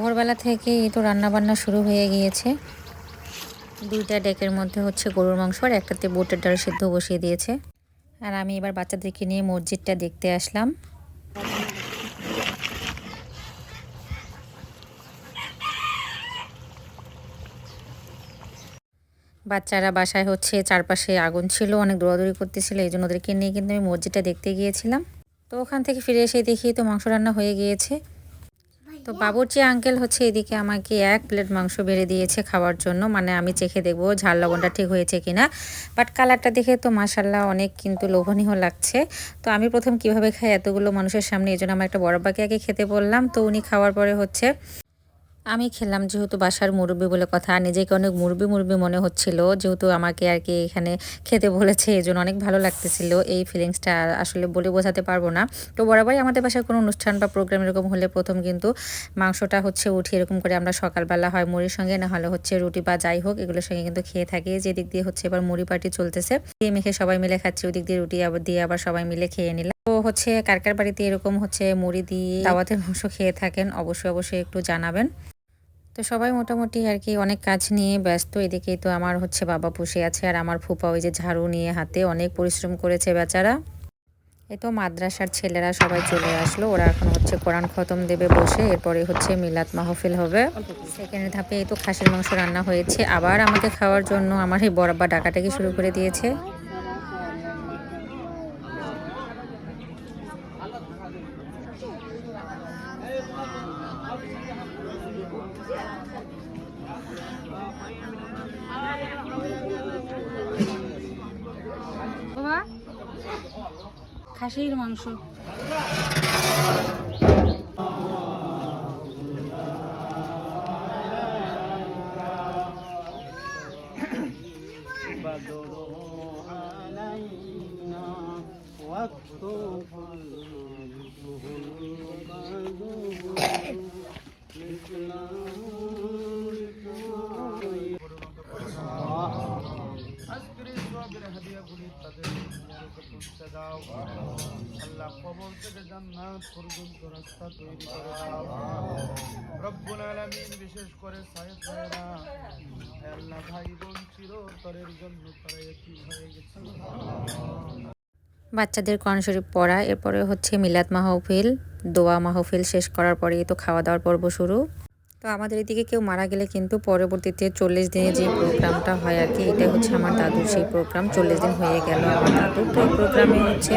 ভোরবেলা থেকে এই তো রান্নাবান্না শুরু হয়ে গিয়েছে। দুইটা ডেকের মধ্যে হচ্ছে গরুর মাংস আর একটাতে বুটের ডাল সিদ্ধ বসিয়ে দিয়েছে। আর আমি এবার বাচ্চাদেরকে নিয়ে মসজিদটা দেখতে আসলাম। বাচ্চারা বাসায় হচ্ছে, চারপাশে আগুন ছিল, অনেক দৌড়াদৌড়ি করতেছিল, এই জন্য ওদেরকে নিয়ে কিন্তু আমি মসজিদটা দেখতে গিয়েছিলাম। তো ওখান থেকে ফিরে এসে দেখি তো মাংস রান্না হয়ে গিয়েছে। তো বাবুর্চি আঙ্কেল হচ্ছে এদিকে আমাকে এক প্লেট মাংস বেড়ে দিয়েছে খাওয়ার জন্য। মানে আমি চেখে দেখব ঝাল লবণটা ঠিক হয়েছে কিনা। বাট কালারটা দেখে তো মাসাল্লাহ অনেক কিন্তু লোভনীয় লাগছে। তো আমি প্রথম কীভাবে খাই এতগুলো মানুষের সামনে? এই জন্য আমার একটা বড় বাকি আগে খেতে বললাম। তো উনি খাওয়ার পরে হচ্ছে আমি খেলাম যেহেতু বাসার মুরব্বী বলে কথা নিজেকে অনেক মুরব্বী মুরব্বী মনে হচ্ছিল, যেহেতু আমাকে আর কি এখানে খেতে বলেছে এই জন্য অনেক ভালো লাগতেছিল। এই ফিলিংসটা আসলে বলে বোঝাতে পারব না। তো বরাবরই আমাদের বাসায় কোনো অনুষ্ঠান বা প্রোগ্রাম এরকম হলে প্রথম কিন্তু মাংসটা হচ্ছে উঠি এরকম করে আমরা সকালবেলা হয় মুড়ির সঙ্গে, না হলে হচ্ছে রুটি বা যাই হোক, এগুলোর সঙ্গে কিন্তু খেয়ে থাকি। যেদিক দিয়ে হচ্ছে এবার মুড়ি পার্টি চলতেছে, দিয়ে মেখে সবাই মিলে খাচ্ছি, ওদিক দিয়ে রুটি আবার দিয়ে আবার সবাই মিলে খেয়ে নিলাম। তো হচ্ছে কার কার বাড়িতে এরকম হচ্ছে মুড়ি দিয়ে দাওয়াতের মাংস খেয়ে থাকেন, অবশ্যই অবশ্যই একটু জানাবেন। তো সবাই মোটামুটি আর কি অনেক কাজ নিয়ে ব্যস্ত। এদিকেই তো আমার হচ্ছে বাবা পুষে আছে আর আমার ফুপা ওই যে ঝাড়ু নিয়ে হাতে অনেক পরিশ্রম করেছে বেচারা। এ তো মাদ্রাসার ছেলেরা সবাই চলে আসলো, ওরা এখন হচ্ছে কোরআন খতম দেবে বসে, এরপরে হচ্ছে মিলাদ মাহফিল হবে। সেকেন্ড ধাপে এই তো খাসির মাংস রান্না হয়েছে, আবার আমাকে খাওয়ার জন্য আমার এই বরাব্বা ডাকাটাকি শুরু করে দিয়েছে। বাবা খাসির মাংস بدره علينا واكتب করে করে বাচ্চাদের কোরআন শরীফ পড়া, এরপরে হচ্ছে মিলাদ মাহফিল, দোয়া মাহফিল শেষ করার পরেই তো খাওয়া দাওয়ার পর্ব শুরু। তো আমাদের এদিকে কেউ মারা গেলে কিন্তু পরবর্তীতে চল্লিশ দিনে যে প্রোগ্রামটা হয় আর কি এটা হচ্ছে আমার দাদুর সেই প্রোগ্রাম। চল্লিশ দিন হয়ে গেল আমার দাদুর তো প্রোগ্রামে হচ্ছে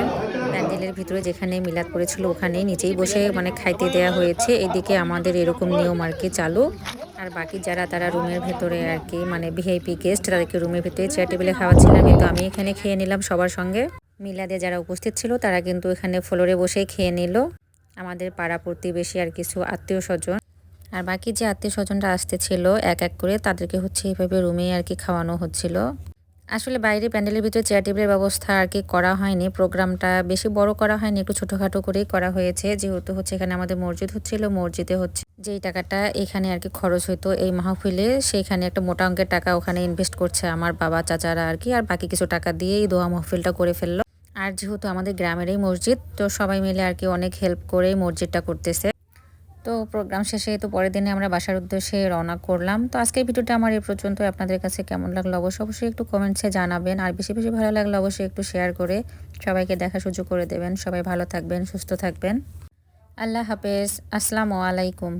প্যান্ডেলের ভিতরে যেখানে মিলাদ করেছিল ওখানে নিচেই বসে মানে খাইতে দেয়া হয়েছে। এদিকে আমাদের এরকম নিয়ম আর কি চালু। আর বাকি যারা, তারা রুমের ভেতরে আর কি মানে ভিআইপি গেস্ট, তাদেরকে রুমের ভেতরে চেয়ার টেবিলে খাওয়াচ্ছিলাম কিন্তু আমি এখানে খেয়ে নিলাম সবার সঙ্গে। মিলাদে যারা উপস্থিত ছিল, তারা কিন্তু এখানে ফ্লোরে বসেই খেয়ে নিল। আমাদের পাড়া প্রতিবেশী আর কিছু আত্মীয় স্বজন। আর বাকি যে আত্মীয় স্বজনরা আসতে ছিল এক এক করে তাদেরকে হচ্ছে এইভাবে রুমে আর কি খাওয়ানো হচ্ছিল। আসলে বাইরে প্যান্ডেলের ভিতরে চেয়ার টেবিলের ব্যবস্থা আর কি করা হয়নি। প্রোগ্রামটা বেশি বড় করা হয়নি, একটু ছোটোখাটো করেই করা হয়েছে। যেহেতু হচ্ছে এখানে আমাদের মসজিদ হচ্ছিল, মসজিদে হচ্ছে যেই টাকাটা এখানে আর কি খরচ হতো এই মাহফিলে, সেইখানে একটা মোটা অঙ্কের টাকা ওখানে ইনভেস্ট করছে আমার বাবা, চাচারা আর কি। আর বাকি কিছু টাকা দিয়ে এই দোয়া মাহফিলটা করে ফেলল। আর যেহেতু আমাদের গ্রামেরই মসজিদ, তো সবাই মিলে আর কি অনেক হেল্প করে মসজিদটা করতেছে। তো প্রোগ্রাম শেষে তো পরের দিনে আমরা বাসার উদ্দেশ্যে রওনা করলাম। তো আজকের ভিডিওটা আমার এই পর্যন্ত আপনাদের কাছে কেমন লাগল অবশ্যই অবশ্যই একটু কমেন্টসে জানাবেন। আর বেশি বেশি ভালো লাগল অবশ্যই একটু শেয়ার করে সবাইকে দেখা সুযোগ করে দেবেন। সবাই ভালো থাকবেন, সুস্থ থাকবেন। আল্লাহ হাফেজ। আসসালামু আলাইকুম।